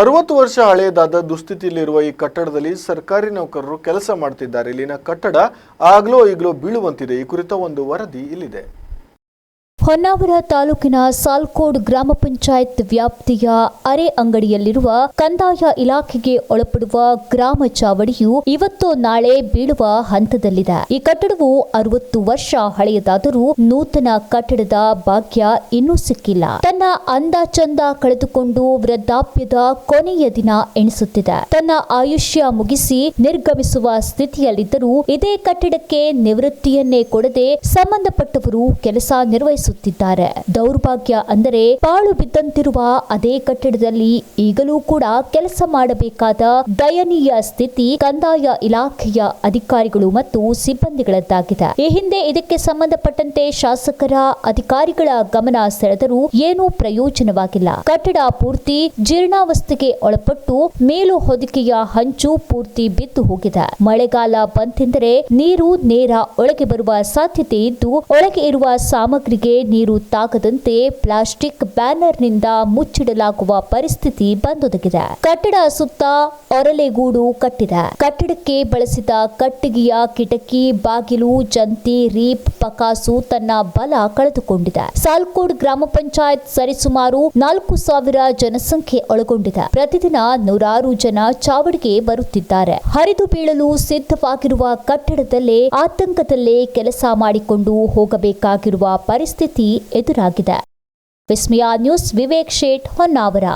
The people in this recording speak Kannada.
ಅರವತ್ತು ವರ್ಷ ಹಳೆಯದಾದ ದುಸ್ಥಿತಿಯಲ್ಲಿರುವ ಈ ಕಟ್ಟಡದಲ್ಲಿ ಸರ್ಕಾರಿ ನೌಕರರು ಕೆಲಸ ಮಾಡ್ತಿದ್ದಾರೆ. ಇಲ್ಲಿನ ಕಟ್ಟಡ ಆಗ್ಲೋ ಈಗಲೋ ಬೀಳುವಂತಿದೆ. ಈ ಕುರಿತ ಒಂದು ವರದಿ ಇಲ್ಲಿದೆ. ಹೊನ್ನಾವರ ತಾಲೂಕಿನ ಸಾಲ್ಕೋಡ್ ಗ್ರಾಮ ಪಂಚಾಯತ್ ವ್ಯಾಪ್ತಿಯ ಅರೆ ಅಂಗಡಿಯಲ್ಲಿರುವ ಕಂದಾಯ ಇಲಾಖೆಗೆ ಒಳಪಡುವ ಗ್ರಾಮ ಚಾವಡಿಯು ಇವತ್ತು ನಾಳೆ ಬೀಳುವ ಹಂತದಲ್ಲಿದೆ. ಈ ಕಟ್ಟಡವು ಅರವತ್ತು ವರ್ಷ ಹಳೆಯದಾದರೂ ನೂತನ ಕಟ್ಟಡದ ಭಾಗ್ಯ ಇನ್ನೂ ಸಿಕ್ಕಿಲ್ಲ. ತನ್ನ ಅಂದ ಚಂದ ಕಳೆದುಕೊಂಡು ವೃದ್ಧಾಪ್ಯದ ಕೊನೆಯ ದಿನ ಎಣಿಸುತ್ತಿದೆ. ತನ್ನ ಆಯುಷ್ಯ ಮುಗಿಸಿ ನಿರ್ಗಮಿಸುವ ಸ್ಥಿತಿಯಲ್ಲಿದ್ದರೂ ಇದೇ ಕಟ್ಟಡಕ್ಕೆ ನಿವೃತ್ತಿಯನ್ನೇ ಕೊಡದೆ ಸಂಬಂಧಪಟ್ಟವರು ಕೆಲಸ ನಿರ್ವಹಿಸುತ್ತಿದ್ದಾರೆ ದೌರ್ಭಾಗ್ಯ ಅಂದರೆ ಪಾಳು ಬಿದ್ದಂತಿರುವ ಅದೇ ಕಟ್ಟಡದಲ್ಲಿ ಈಗಲೂ ಕೂಡ ಕೆಲಸ ಮಾಡಬೇಕಾದ ದಯನೀಯ ಸ್ಥಿತಿ ಕಂದಾಯ ಇಲಾಖೆಯ ಅಧಿಕಾರಿಗಳು ಮತ್ತು ಸಿಬ್ಬಂದಿಗಳದ್ದಾಗಿದೆ. ಈ ಹಿಂದೆ ಇದಕ್ಕೆ ಸಂಬಂಧಪಟ್ಟಂತೆ ಶಾಸಕರ ಅಧಿಕಾರಿಗಳ ಗಮನ ಸೆಳೆದರೂ ಏನೂ ಪ್ರಯೋಜನವಾಗಿಲ್ಲ. ಕಟ್ಟಡ ಪೂರ್ತಿ ಜೀರ್ಣಾವಸ್ಥೆಗೆ ಒಳಪಟ್ಟು ಮೇಲು ಹೊದಿಕೆಯ ಹಂಚು ಪೂರ್ತಿ ಬಿದ್ದು ಹೋಗಿದೆ. ಮಳೆಗಾಲ ಬಂತೆಂದರೆ ನೀರು ನೇರ ಒಳಗೆ ಬರುವ ಸಾಧ್ಯತೆ ಇದ್ದು, ಒಳಗೆ ಇರುವ ಸಾಮಗ್ರಿಗೆ ನೀರು ತಾಗದಂತೆ ಪ್ಲಾಸ್ಟಿಕ್ ಬ್ಯಾನರ್ನಿಂದ ಮುಚ್ಚಿಡಲಾಗುವ ಪರಿಸ್ಥಿತಿ ಬಂದೊದಗಿದೆ. ಕಟ್ಟಡ ಸುತ್ತ ಒರಲೆಗೂಡು ಕಟ್ಟಿದೆ. ಕಟ್ಟಡಕ್ಕೆ ಬಳಸಿದ ಕಟ್ಟಿಗೆಯ ಕಿಟಕಿ, ಬಾಗಿಲು, ಜಂತಿ, ರೀಪ್, ಪಕಾಸು ತನ್ನ ಬಲ ಕಳೆದುಕೊಂಡಿದೆ. ಸಾಲ್ಕೋಡ್ ಗ್ರಾಮ ಪಂಚಾಯತ್ ಸರಿಸುಮಾರು ನಾಲ್ಕು ಸಾವಿರ ಜನಸಂಖ್ಯೆ ಒಳಗೊಂಡಿದೆ. ಪ್ರತಿದಿನ ನೂರಾರು ಜನ ಚಾವಡಿಗೆ ಬರುತ್ತಿದ್ದಾರೆ. ಹರಿದು ಬೀಳಲು ಸಿದ್ಧವಾಗಿರುವ ಕಟ್ಟಡದಲ್ಲೇ ಆತಂಕದಲ್ಲೇ ಕೆಲಸ ಮಾಡಿಕೊಂಡು ಹೋಗಬೇಕಾಗಿರುವ ಪರಿಸ್ಥಿತಿ ಎದುರಾಗಿದೆ. ವಿಸ್ಮಯ ನ್ಯೂಸ್ ವಿವೇಕ್ ಶೇಟ್ ಹೊನ್ನಾವರ.